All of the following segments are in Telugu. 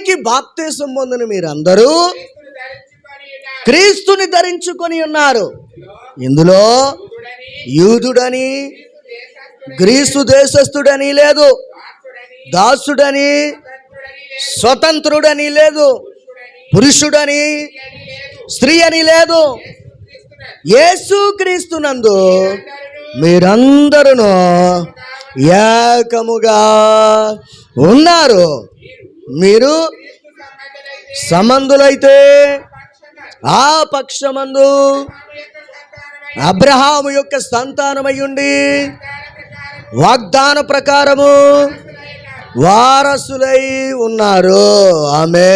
క్రీస్తులోనికి బాప్తీసం పొందిన మీరందరూ క్రీస్తుని ధరించుకొని ఉన్నారు. ఇందులో యూదుడని దేశస్థుడని, గ్రీసు దేశస్థుడని లేదు. దాసుడని, స్వతంత్రుడని లేదు, పురుషుడని, స్త్రీ అని లేదు. యేసుక్రీస్తునందు యేసు క్రీస్తునందు మీరందరూ ఏకముగా ఉన్నారు. మీరు సమందులైతే సంబంధులైతే ఆ పక్షమందు అబ్రహాము యొక్క సంతానమై ఉండి వాగ్దాన ప్రకారము వారసులై ఉన్నారు. ఆమె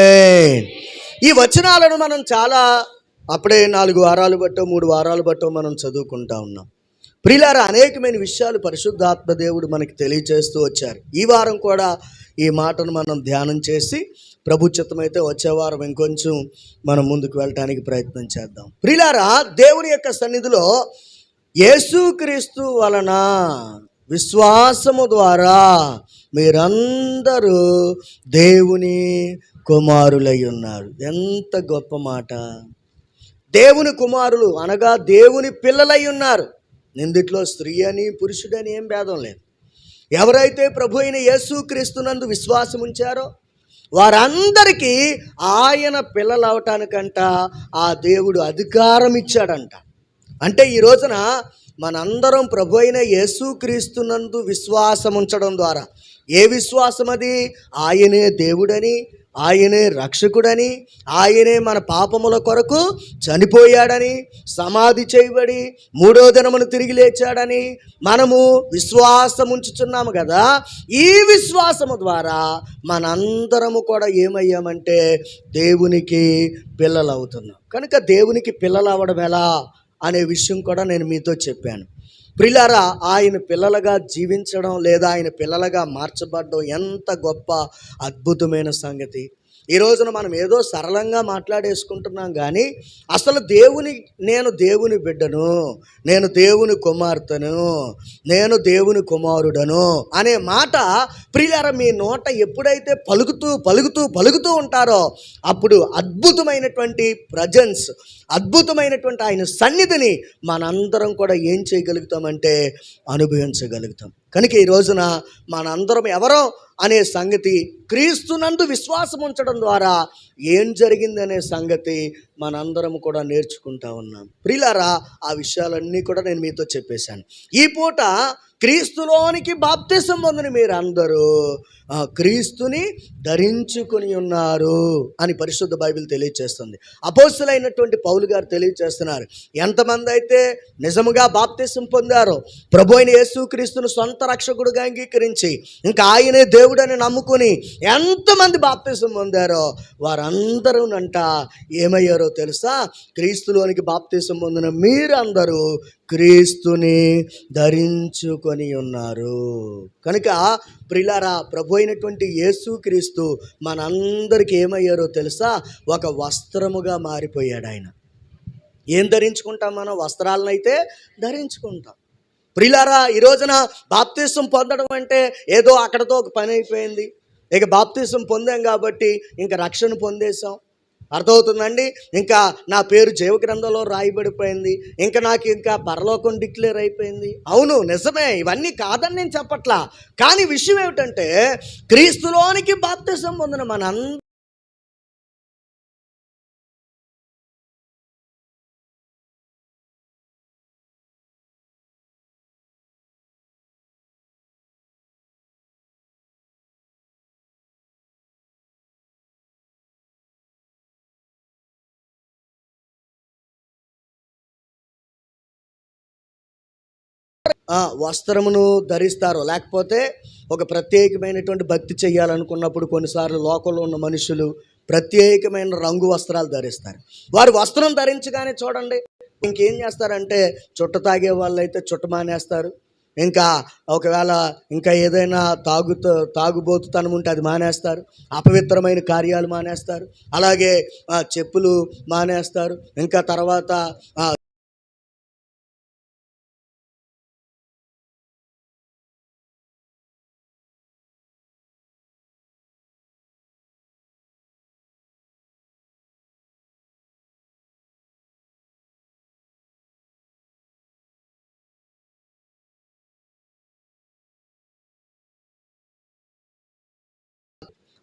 ఈ వచనాలను మనం చాలా అప్పుడే నాలుగు వారాలు బట్టో మూడు వారాలు బట్టో మనం చదువుకుంటా ఉన్నాం. ప్రియులారా అనేకమైన విషయాలు పరిశుద్ధాత్మ దేవుడు మనకి తెలియచేస్తూ వచ్చారు. ఈ వారం కూడా ఈ మాటను మనం ధ్యానం చేసి ప్రభు చిత్తమైతే వచ్చే వారం ఇంకొంచెం మనం ముందుకు వెళ్ళటానికి ప్రయత్నం చేద్దాం. ప్రిలారా దేవుని యొక్క సన్నిధిలో యేసుక్రీస్తు వలన విశ్వాసము ద్వారా మీరందరూ దేవుని కుమారులై ఉన్నారు. ఎంత గొప్ప మాట. దేవుని కుమారులు అనగా దేవుని పిల్లలై ఉన్నారు. నిందిట్లో స్త్రీ అని పురుషుడని ఏం భేదం లేదు. ఎవరైతే ప్రభు అయిన యేసు క్రీస్తునందు విశ్వాసం ఉంచారో వారందరికీ ఆయన పిల్లలు అవటానికంట ఆ దేవుడు అధికారం ఇచ్చాడంట అంటే ఈ రోజున మనందరం ప్రభు అయిన యేసుక్రీస్తునందు విశ్వాసం ఉంచడం ద్వారా ఏ విశ్వాసం అది ఆయనే దేవుడని ఆయనే రక్షకుడని ఆయనే మన పాపముల కొరకు చనిపోయాడని సమాధి చేయబడి మూడో దినమును తిరిగి లేచాడని మనము విశ్వాసం ఉంచుతున్నాము కదా ఈ విశ్వాసము ద్వారా మనందరము కూడా ఏమయ్యామంటే దేవునికి పిల్లలు అవుతున్నాం కనుక దేవునికి పిల్లలు అవ్వడం ఎలా? అనే విషయం కూడా నేను మీతో చెప్పాను. ప్రిలరా ఆయన పిల్లలుగా జీవించడం లేదా ఆయన పిల్లలుగా మార్చబడడం ఎంత గొప్ప అద్భుతమైన సంగతి. ఈ రోజున మనం ఏదో సరళంగా మాట్లాడేసుకుంటున్నాం కానీ అసలు దేవుని నేను దేవుని బిడ్డను నేను దేవుని కుమార్తెను నేను దేవుని కుమారుడను అనే మాట ప్రియులార మీ నోట ఎప్పుడైతే పలుకుతూ పలుకుతూ పలుకుతూ ఉంటారో అప్పుడు అద్భుతమైనటువంటి ప్రజెన్స్ అద్భుతమైనటువంటి ఆయన సన్నిధిని మనందరం కూడా ఏం చేయగలుగుతామంటే అనుభవించగలుగుతాం. కనుక ఈ రోజున మనందరం ఎవరో అనే సంగతి క్రీస్తునందు విశ్వాసం ఉంచడం ద్వారా ఏం జరిగిందనే సంగతి మనందరం కూడా నేర్చుకుంటా ఉన్నాం. ప్రిలారా ఆ విషయాలన్నీ కూడా నేను మీతో చెప్పేశాను. ఈ పూట క్రీస్తులోనికి బాప్తిసం పొందిన మీరు అందరూ ఆ, క్రీస్తుని ధరించుకుని ఉన్నారు అని పరిశుద్ధ బైబిల్ తెలియచేస్తుంది. అపోస్తులైనటువంటి పౌలు గారు తెలియజేస్తున్నారు ఎంతమంది అయితే నిజముగా బాప్తిసం పొందారో ప్రభు అయిన యేసుక్రీస్తును సొంత రక్షకుడుగా అంగీకరించి ఇంకా ఆయనే దేవుడని నమ్ముకుని ఎంతమంది బాప్తిసం పొందారో వారందరూనంట ఏమయ్యారో తెలుసా? క్రీస్తులోనికి బాప్తిసం పొందిన మీరందరూ క్రీస్తుని ధరించుకొని ఉన్నారు. కనుక ప్రిలారా ప్రభు అయినటువంటి యేసు క్రీస్తు మనందరికీ ఏమయ్యారో తెలుసా? ఒక వస్త్రముగా మారిపోయాడు ఆయన ఏం ధరించుకుంటాం మనం? వస్త్రాలనైతే ధరించుకుంటాం. ప్రిలారా ఈ రోజున బాప్తీసం పొందడం అంటే ఏదో అక్కడతో ఒక పని అయిపోయింది. ఇక బాప్తీసం పొందాం కాబట్టి ఇంకా రక్షణ పొందేశాం. అర్థమవుతుందండి? ఇంకా నా పేరు జైవ గ్రంథంలో రాయబడిపోయింది. ఇంకా నాకు ఇంకా పరలోకం డిక్లేర్ అయిపోయింది. అవును నిజమే. ఇవన్నీ కాదని నేను చెప్పట్లా. కానీ విషయం ఏమిటంటే క్రీస్తులోనికి బాప్తిసం పొందిన మన వస్త్రమును ధరిస్తారు. లేకపోతే ఒక ప్రత్యేకమైనటువంటి భక్తి చేయాలనుకున్నప్పుడు కొన్నిసార్లు లోకంలో ఉన్న మనుషులు ప్రత్యేకమైన రంగు వస్త్రాలు ధరిస్తారు. వారు వస్త్రం ధరించగానే చూడండి ఇంకేం చేస్తారంటే చుట్ట తాగే వాళ్ళు అయితే చుట్ట మానేస్తారు. ఇంకా ఒకవేళ ఇంకా ఏదైనా తాగుతూ తాగుబోతుతనం ఉంటే అది మానేస్తారు. అపవిత్రమైన కార్యాలు మానేస్తారు. అలాగే చెప్పులు మానేస్తారు. ఇంకా తర్వాత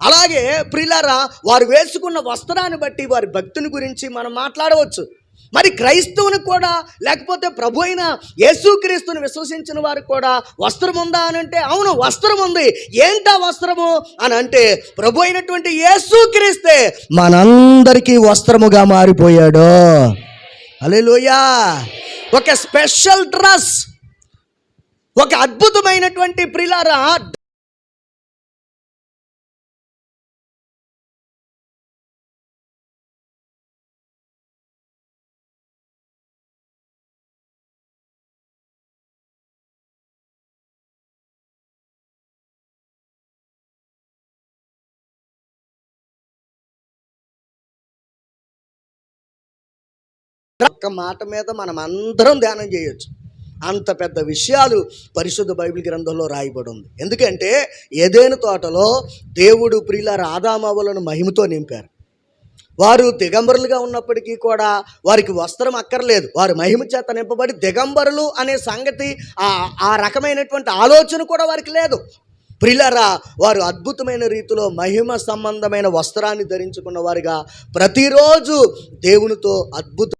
అలాగే ప్రిలారా వారు వేసుకున్న వస్త్రాన్ని బట్టి వారి భక్తుని గురించి మనం మాట్లాడవచ్చు. మరి క్రైస్తవుని కూడా లేకపోతే ప్రభు అయిన యేసుక్రీస్తుని విశ్వసించిన వారికి కూడా వస్త్రం ఉందా అని అంటే అవును వస్త్రం ఉంది. ఏంటా వస్త్రము? అని అంటే ప్రభు అయినటువంటి యేసుక్రీస్తే మనందరికీ వస్త్రముగా మారిపోయాడు. అలెలుయా ఒక స్పెషల్ డ్రెస్ ఒక అద్భుతమైనటువంటి ప్రిలారా ఒక్క మాట మీద మనం అందరం ధ్యానం చేయొచ్చు. అంత పెద్ద విషయాలు పరిశుద్ధ బైబిల్ గ్రంథంలో రాయబడి ఉంది ఎందుకంటే ఏదేను తోటలో దేవుడు ప్రియుల రాధామావులను మహిమతో నింపారు. వారు దిగంబరులుగా ఉన్నప్పటికీ కూడా వారికి వస్త్రం అక్కర్లేదు. వారు మహిమ చేత నింపబడి దిగంబరులు అనే సంగతి ఆ ఆ రకమైనటువంటి ఆలోచన కూడా వారికి లేదు. ప్రిలరా వారు అద్భుతమైన రీతిలో మహిమ సంబంధమైన వస్త్రాన్ని ధరించుకున్న వారిగా ప్రతిరోజు దేవునితో అద్భుత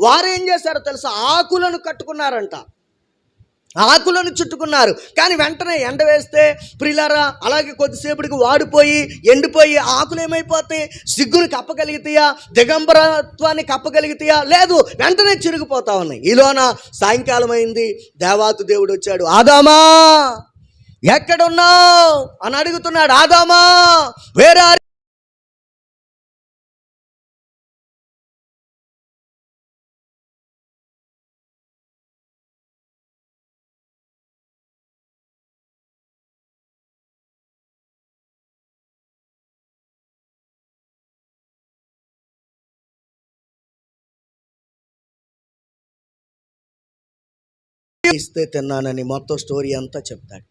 వారు ఏం చేశారో తెలుసా? ఆకులను కట్టుకున్నారంట. ఆకులను చుట్టుకున్నారు. కానీ వెంటనే ఎండ వేస్తే ప్రిలారా అలాగే కొద్దిసేపటికి వాడిపోయి ఎండిపోయి ఆకులు ఏమైపోతాయి? సిగ్గుని కప్పగలుగుతాయా? దిగంబరత్వాన్ని కప్పగలుగుతాయా? లేదు వెంటనే చిరిగిపోతా ఉన్నాయి. ఈలోన సాయంకాలం అయింది దేవాతు దేవుడు వచ్చాడు. ఆదామా ఎక్కడున్నావు? అని అడుగుతున్నాడు. ఆదామా వేరే ఇస్తే తిన్నానని మొత్తం స్టోరీ అంతా చెప్తాడు.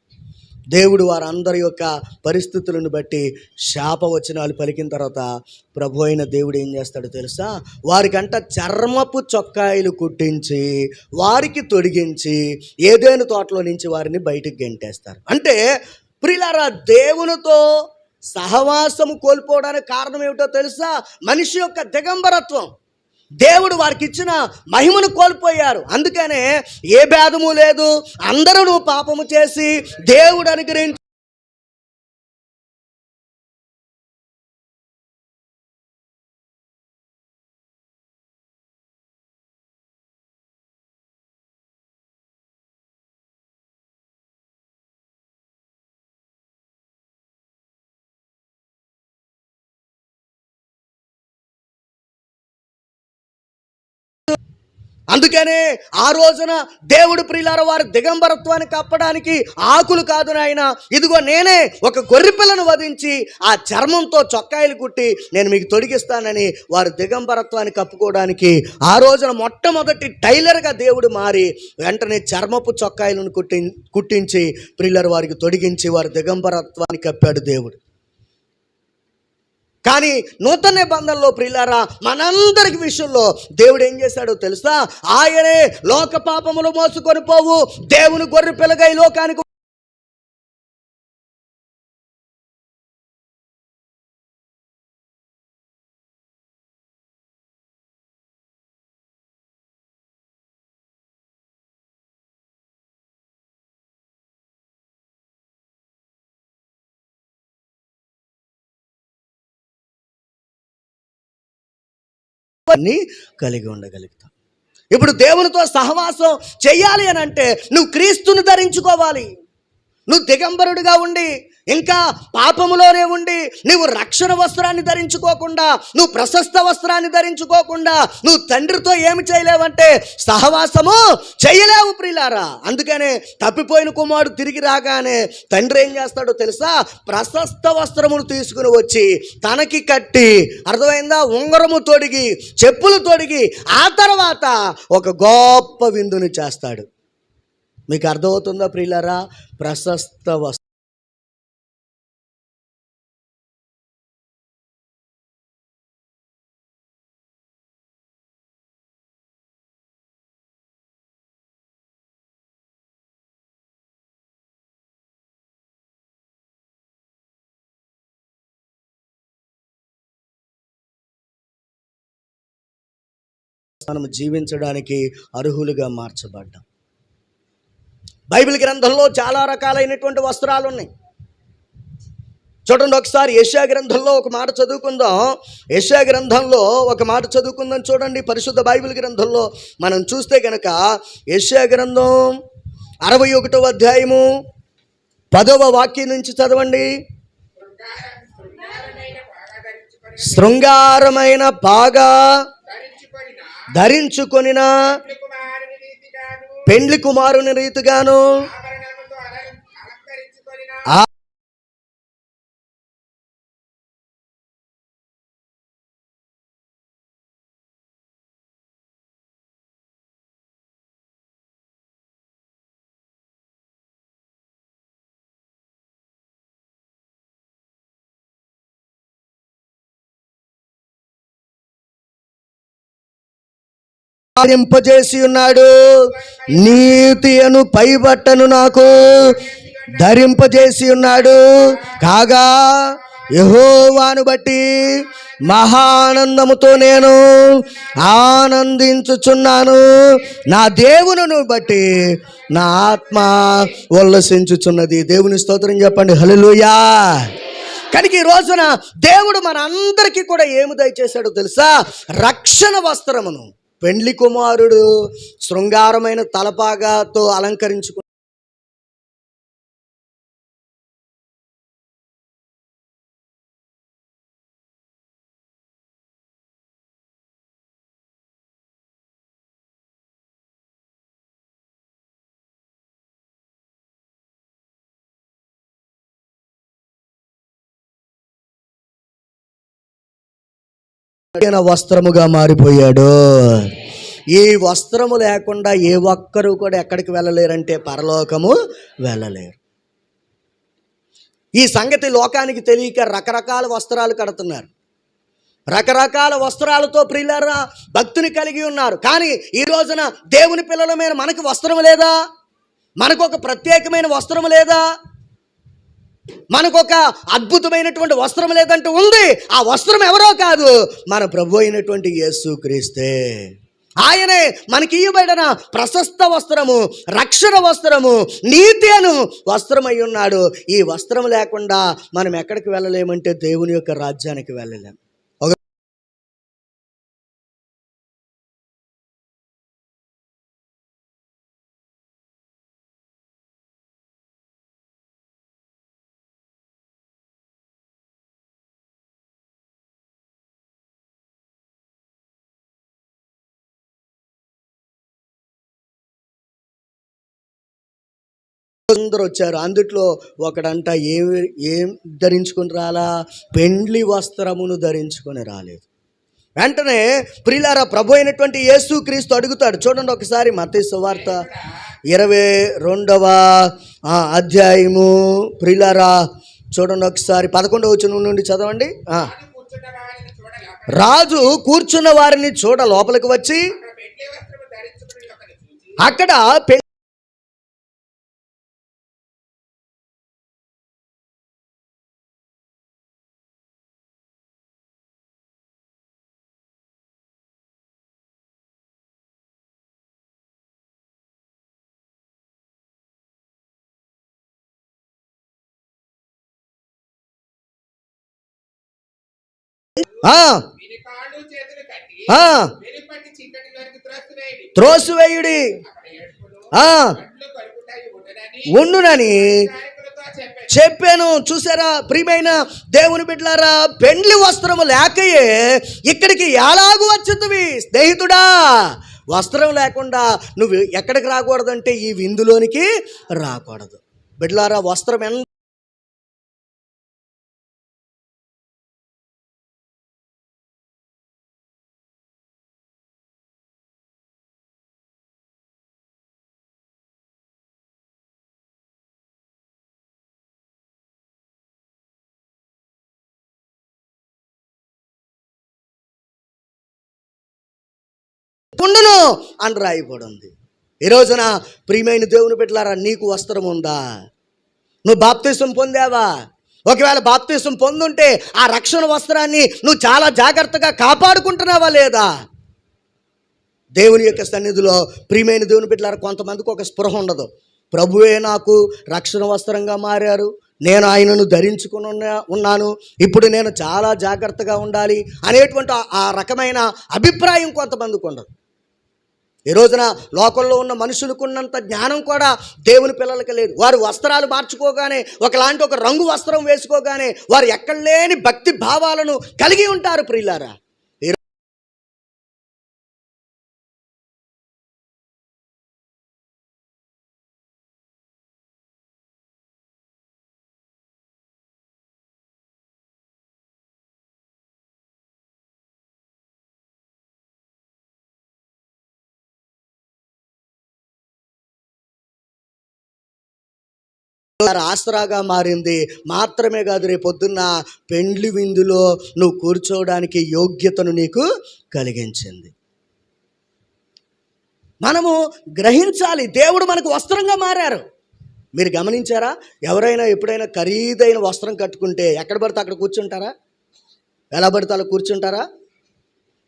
దేవుడు వారందరి యొక్క పరిస్థితులను బట్టి శాపవచనాలు పలికిన తర్వాత ప్రభు అయిన దేవుడు ఏం చేస్తాడో తెలుసా? వారికంట చర్మపు చొక్కాయిలు కుట్టించి వారికి తొడిగించి ఏదైనా తోటలో నుంచి వారిని బయటికి గెంటేస్తారు. అంటే ప్రిలారా దేవునితో సహవాసము కోల్పోవడానికి కారణం ఏమిటో తెలుసా? మనిషి యొక్క దిగంబరత్వం. దేవుడు వారికి ఇచ్చిన మహిమను కోల్పోయారు. అందుకనే ఏ భేదము లేదు. అందరూ పాపము చేసి దేవుడు అనుగ్రహించి అందుకనే ఆ రోజున దేవుడు ప్రియులార వారి దిగంబరత్వాన్ని కప్పడానికి ఆకులు కాదు నాయన. ఇదిగో నేనే ఒక గొర్రె పిల్లను వధించి ఆ చర్మంతో చొక్కాయిలు కుట్టి నేను మీకు తొడిగిస్తానని వారి దిగంబరత్వాన్ని కప్పుకోవడానికి ఆ రోజున మొట్టమొదటి టైలర్గా దేవుడు మారి వెంటనే చర్మపు చొక్కాయిలను కుట్టి కుట్టించి ప్రియులర్ వారికి తొడిగించి వారి దిగంబరత్వాన్ని కప్పాడు దేవుడు. కానీ నూతన నిబంధనలో ప్రియులారా మనందరికి విషయంలో దేవుడు ఏం చేశాడో తెలుసా? ఆయనే లోక పాపములు మోసుకొని పోవు దేవుని గొర్రె పిల్లగా ఈ లోకానికి పని కలిగి ఉండగలుగుతాం. ఇప్పుడు దేవునితో సహవాసం చేయాలి అని అంటే నువ్వు క్రీస్తుని ధరించుకోవాలి. నువ్వు దిగంబరుడిగా ఉండి ఇంకా పాపములోనే ఉండి నువ్వు రక్షణ వస్త్రాన్ని ధరించుకోకుండా నువ్వు ప్రశస్త వస్త్రాన్ని ధరించుకోకుండా నువ్వు తండ్రితో ఏమి చేయలేవంటే సహవాసము చేయలేవు ప్రియులారా. అందుకనే తప్పిపోయిన కుమారుడు తిరిగి రాగానే తండ్రి ఏం చేస్తాడో తెలుసా? ప్రశస్త వస్త్రమును తీసుకుని వచ్చి తనకి కట్టి అర్థమైందా? ఉంగరము తొడిగి చెప్పులు తొడిగి ఆ తర్వాత ఒక గొప్ప విందుని చేస్తాడు. మీకు అర్థమవుతుందా ప్రియులారా? ప్రశస్త వస్త్రం. మనం జీవించడానికి అర్హులుగా మార్చబడ్డాం. బైబిల్ గ్రంథంలో చాలా రకాలైనటువంటి వస్త్రాలు ఉన్నాయి. చూడండి ఒకసారి యశా గ్రంథంలో ఒక మాట చదువుకుందాం. యశా గ్రంథంలో ఒక మాట చదువుకుందాం చూడండి. పరిశుద్ధ బైబిల్ గ్రంథంలో మనం చూస్తే కనుక యశా గ్రంథం అరవై ఒకటో అధ్యాయము పదవ వాక్యం నుంచి చదవండి. శృంగారమైన బాగా ధరించుకొనిన పెండ్లి కుమారుని రీతిగాను ధరింపజేసి ఉన్నాడు నీతి అను పైబట్టను నాకు ధరింపజేసి ఉన్నాడు కాగా యహోవాను బట్టి మహానందముతో నేను ఆనందించుచున్నాను. నా దేవునును బట్టి నా ఆత్మ ఉల్లసించుచున్నది. దేవుని స్తోత్రం చెప్పండి. హలలుయా కనుక ఈ రోజున దేవుడు మన అందరికీ కూడా ఏమి దయచేశాడో తెలుసా? రక్షణ వస్త్రమును. పెండ్లి కుమారుడు శృంగారమైన తలపాగాతో అలంకరించుకు అయిన వస్త్రముగా మారిపోయాడు. ఈ వస్త్రము లేకుండా ఏ ఒక్కరు కూడా ఎక్కడికి వెళ్ళలేరంటే పరలోకము వెళ్ళలేరు. ఈ సంగతి లోకానికి తెలియక రకరకాల వస్త్రాలు కడుతున్నారు. రకరకాల వస్త్రాలతో ప్రియులారా భక్తుని కలిగి ఉన్నారు. కానీ ఈ రోజున దేవుని పిల్లల మీద మనకు వస్త్రం లేదా? మనకు ఒక ప్రత్యేకమైన వస్త్రం లేదా? మనకు ఒక అద్భుతమైనటువంటి వస్త్రం లేదంటూ ఉంది. ఆ వస్త్రం ఎవరో కాదు మన ప్రభు అయినటువంటి యేసు క్రీస్తే ఆయనే మనకి ఇవ్వబడిన ప్రశస్త వస్త్రము రక్షణ వస్త్రము నీతి అను వస్త్రమై ఉన్నాడు. ఈ వస్త్రం లేకుండా మనం ఎక్కడికి వెళ్ళలేమంటే దేవుని యొక్క రాజ్యానికి వెళ్ళలేము అందరూ వచ్చారు. అందుట్లో ఒకడంట ఏం ఏం ధరించుకుని రాలా? పెండ్లి వస్త్రమును ధరించుకొని రాలేదు. వెంటనే ప్రిలారా ప్రభు అయినటువంటి యేసు క్రీస్తు అడుగుతాడు. చూడండి ఒకసారి మత సువార్త ఇరవై రెండవ అధ్యాయము. ప్రిలారా చూడండి ఒకసారి పదకొండవ వచ్చిన నుండి చదవండి. రాజు కూర్చున్న వారిని చూడ లోపలికి వచ్చి అక్కడ త్రోసివేయండి. ఉండనని. చెప్పాను. చూసారా ప్రియమైన దేవుని బిడ్డలారా పెండ్లి వస్త్రము లేకయే ఇక్కడికి ఎలాగూ వచ్చుతువి స్నేహితుడా వస్త్రం లేకుండా నువ్వు ఎక్కడికి రాకూడదంటే ఈ విందులోనికి రాకూడదు. బిడ్డలారా వస్త్రం ఎంత ఉండును అని రాయబడి ఉంది ఈ రోజున ప్రియమైన దేవుని పెట్టలారా నీకు వస్త్రం ఉందా? నువ్వు బాప్తీసం పొందావా? ఒకవేళ బాప్తీసం పొందుంటే ఆ రక్షణ వస్త్రాన్ని నువ్వు చాలా జాగ్రత్తగా కాపాడుకుంటున్నావా లేదా? దేవుని యొక్క సన్నిధిలో ప్రియమైన దేవుని బిడ్డలారా కొంతమందికి ఒక స్పృహ ఉండదు. ప్రభువే నాకు రక్షణ వస్త్రంగా మారారు. నేను ఆయనను ధరించుకుని ఉన్నాను. ఇప్పుడు నేను చాలా జాగ్రత్తగా ఉండాలి అనేటువంటి ఆ- ఆ రకమైన అభిప్రాయం కొంతమందికి ఉండదు. ఈ రోజున లోకంలో ఉన్న మనుషులకు ఉన్నంత జ్ఞానం కూడా దేవుని పిల్లలకి లేదు. వారు వస్త్రాలు మార్చుకోగానే ఒకలాంటి ఒక రంగు వస్త్రం వేసుకోగానే వారు ఎక్కడ లేని భక్తి భావాలను కలిగి ఉంటారు ప్రియులారా. ఆసరాగా మారింది. మాత్రమే కాదు రేపొద్దున్న పొద్దున్న పెండ్లి విందులో నువ్వు కూర్చోవడానికి యోగ్యతను నీకు కలిగించింది. మనము గ్రహించాలి. దేవుడు మనకు వస్త్రంగా మారారు. మీరు గమనించారా? ఎవరైనా ఎప్పుడైనా ఖరీదైన వస్త్రం కట్టుకుంటే ఎక్కడ పడితే అక్కడ కూర్చుంటారా? ఎలా పడితే అలా కూర్చుంటారా?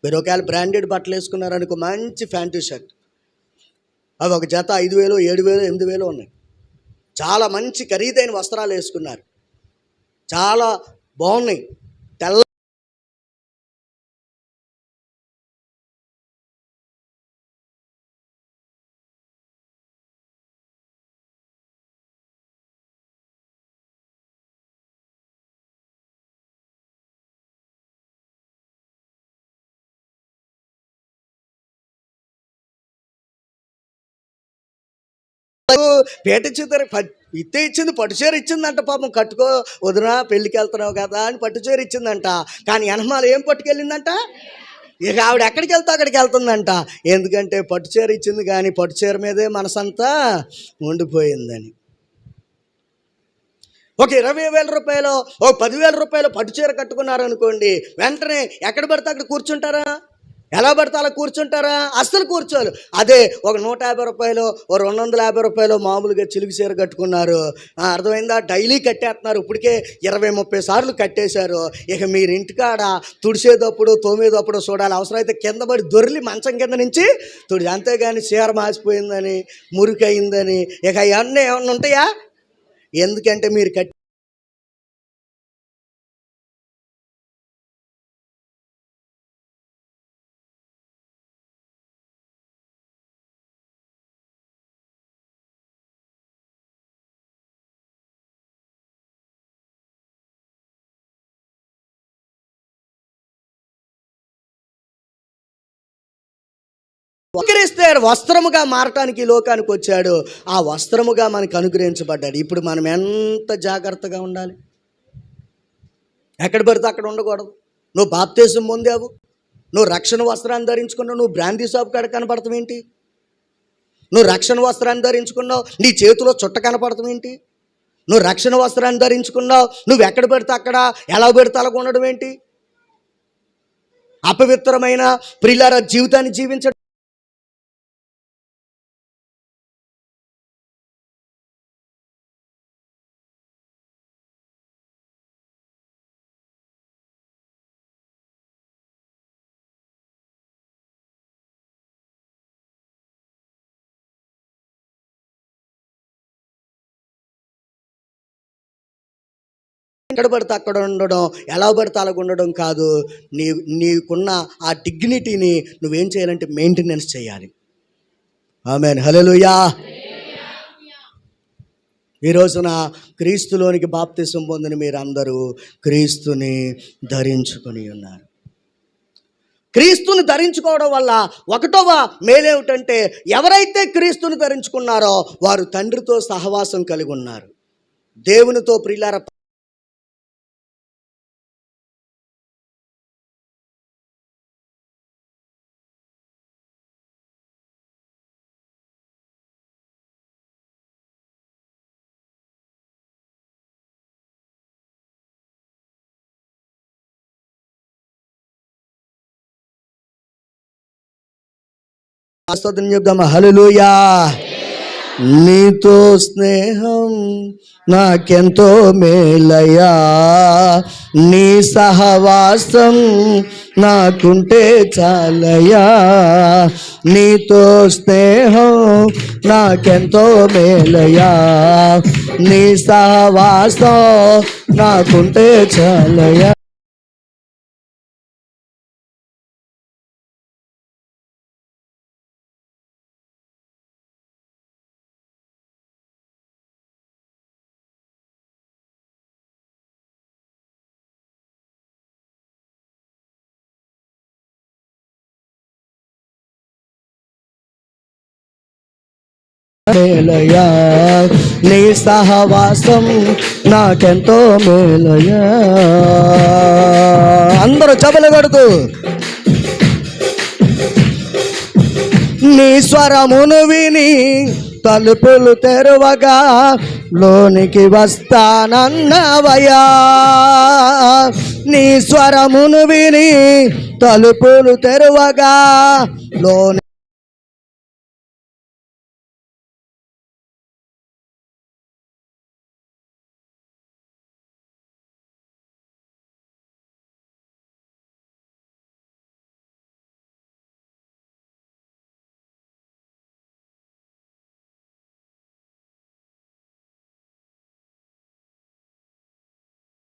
మీరు ఒకవేళ బ్రాండెడ్ బట్టలు వేసుకున్నారనుకో మంచి ఫ్యాంటీ షర్ట్. అవి ఒక జత ఐదు వేలు ఏడు వేలు ఎనిమిది వేలు ఉన్నాయి. చాలా మంచి ఖరీదైన వస్త్రాలు వేసుకున్నారు. చాలా బాగున్నాయి. తెల్ల పేట చిత్తరి ఇత్తే ఇచ్చింది పట్టుచీర ఇచ్చిందంట పాపం. కట్టుకో వదినా పెళ్ళికి వెళ్తున్నావు కదా అని పట్టుచీర ఇచ్చిందంట. కానీ ఎనమాల ఏం పట్టుకెళ్ళిందంట? ఇక ఆవిడ ఎక్కడికి వెళ్తా అక్కడికి వెళ్తుందంట. ఎందుకంటే పట్టుచీర ఇచ్చింది కానీ పట్టుచీర మీదే మనసంతా ఉండిపోయిందని ఒక ఇరవై వేల రూపాయలు ఓ పదివేల రూపాయలు పట్టుచీర కట్టుకున్నారు అనుకోండి వెంటనే ఎక్కడ పడితే అక్కడ కూర్చుంటారా? ఎలా పడితే అలా కూర్చుంటారా? అస్సలు కూర్చోరు. అదే ఒక నూట యాభై రూపాయలు ఓ రెండు వందల యాభై రూపాయలు మామూలుగా చిలుగు చీర కట్టుకున్నారు. అర్థమైందా? డైలీ కట్టేస్తున్నారు. ఇప్పటికే ఇరవై ముప్పై సార్లు కట్టేశారు. ఇక మీరు ఇంటికాడ తుడిసేటప్పుడు తోమేటప్పుడు చూడాలి. అవసరమైతే కింద పడి దొరిలి మంచం కింద నుంచి తుడి. అంతేగాని చీర మాసిపోయిందని మురికి అయిందని ఇక అవన్నీ ఏమన్నా ఉంటాయా? ఎందుకంటే మీరు కట్టి వస్త్రముగా మారటానికి ఈ లోకానికి వచ్చాడు. ఆ వస్త్రముగా మనకు అనుగ్రహించబడ్డాడు. ఇప్పుడు మనం ఎంత జాగ్రత్తగా ఉండాలి? ఎక్కడ పడితే అక్కడ ఉండకూడదు. నువ్వు బాప్తేశం పొందావు. నువ్వు రక్షణ వస్త్రాన్ని ధరించుకున్నావు. నువ్వు బ్రాందీ షాప్ కాడ కనపడతావు ఏంటి? నువ్వు రక్షణ వస్త్రాన్ని ధరించుకున్నావు. నీ చేతిలో చుట్ట కనపడతాం ఏంటి? నువ్వు రక్షణ వస్త్రాన్ని ధరించుకున్నావు. నువ్వు ఎక్కడ పెడితే అక్కడ ఎలా పెడితే అలా ఉండడం ఏంటి? అపవిత్రమైన ప్రిలార జీవితాన్ని జీవించడం ఎక్కడ పడితే అక్కడ ఉండడం ఎలా పడితే అలాగ ఉండడం కాదు. నీ నీకున్న ఆ డిగ్నిటీని నువ్వేం చేయాలంటే మెయింటెనెన్స్ చేయాలి. ఆమెన్ హలోయా ఈ రోజున క్రీస్తులోనికి బాప్తిసం పొందిన మీరందరూ క్రీస్తుని ధరించుకొని ఉన్నారు. క్రీస్తుని ధరించుకోవడం వల్ల ఒకటవ మేలేమిటంటే ఎవరైతే క్రీస్తుని ధరించుకున్నారో వారు తండ్రితో సహవాసం కలిగి ఉన్నారు. దేవునితో ప్రిలార స్తోత్రం చెప్దామా హల్లెలూయా. నీతో స్నేహం నాకెంతో మేలయ్యా. నీ సహవాసం నాకుంటే చాలయ్యా. నీతో స్నేహం నాకెంతో మేలయ్యా. నీ సహవాసం నాకుంటే చాలయ్యా. మేలయా నీ సహవాసం నాకెంతో మేలయా అందరూ చెబలు కొడుతూ. నీ స్వరమును విని తలుపులు తెరవగా లోనికి వస్తానన్నవయా నీ స్వరమును విని తలుపులు తెరవగా లోని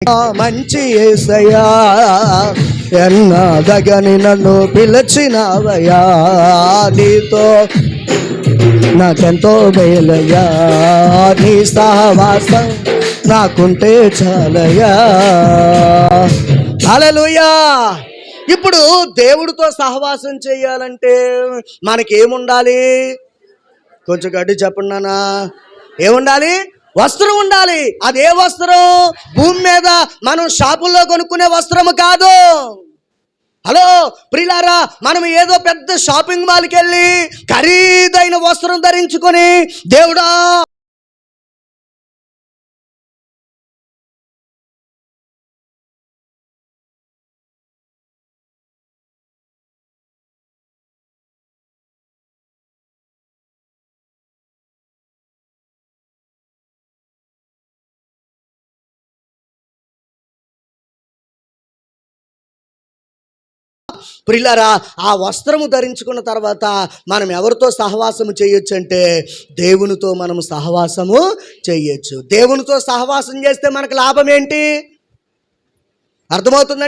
మంచి ఏసయ్యా ఎన్నదగని నన్ను పిలిచినవయ్యా నీతో నాకెంతో మేలయ్యా నీ సహవాసం నాకుంటే చాలయ్యా. హల్లెలూయా! ఇప్పుడు దేవుడితో సహవాసం చేయాలంటే మనకేముండాలి? కొంచెం గడ్డి చెప్పండి నానా ఏముండాలి? వస్త్రం ఉండాలి. అదే వస్త్రం భూమి మీద మనం షాపుల్లో కొనుక్కునే వస్త్రము కాదు. హలో ప్రిలారా మనం ఏదో పెద్ద షాపింగ్ మాల్కి వెళ్ళి ఖరీదైన వస్త్రం ధరించుకొని దేవుడా ప్రిల్లరా ఆ వస్త్రము ధరించుకున్న తర్వాత మనం ఎవరితో సహవాసము చేయొచ్చు అంటే దేవునితో మనం సహవాసము చేయొచ్చు. దేవునితో సహవాసం చేస్తే మనకు లాభం ఏంటి? అర్థమవుతుందండి?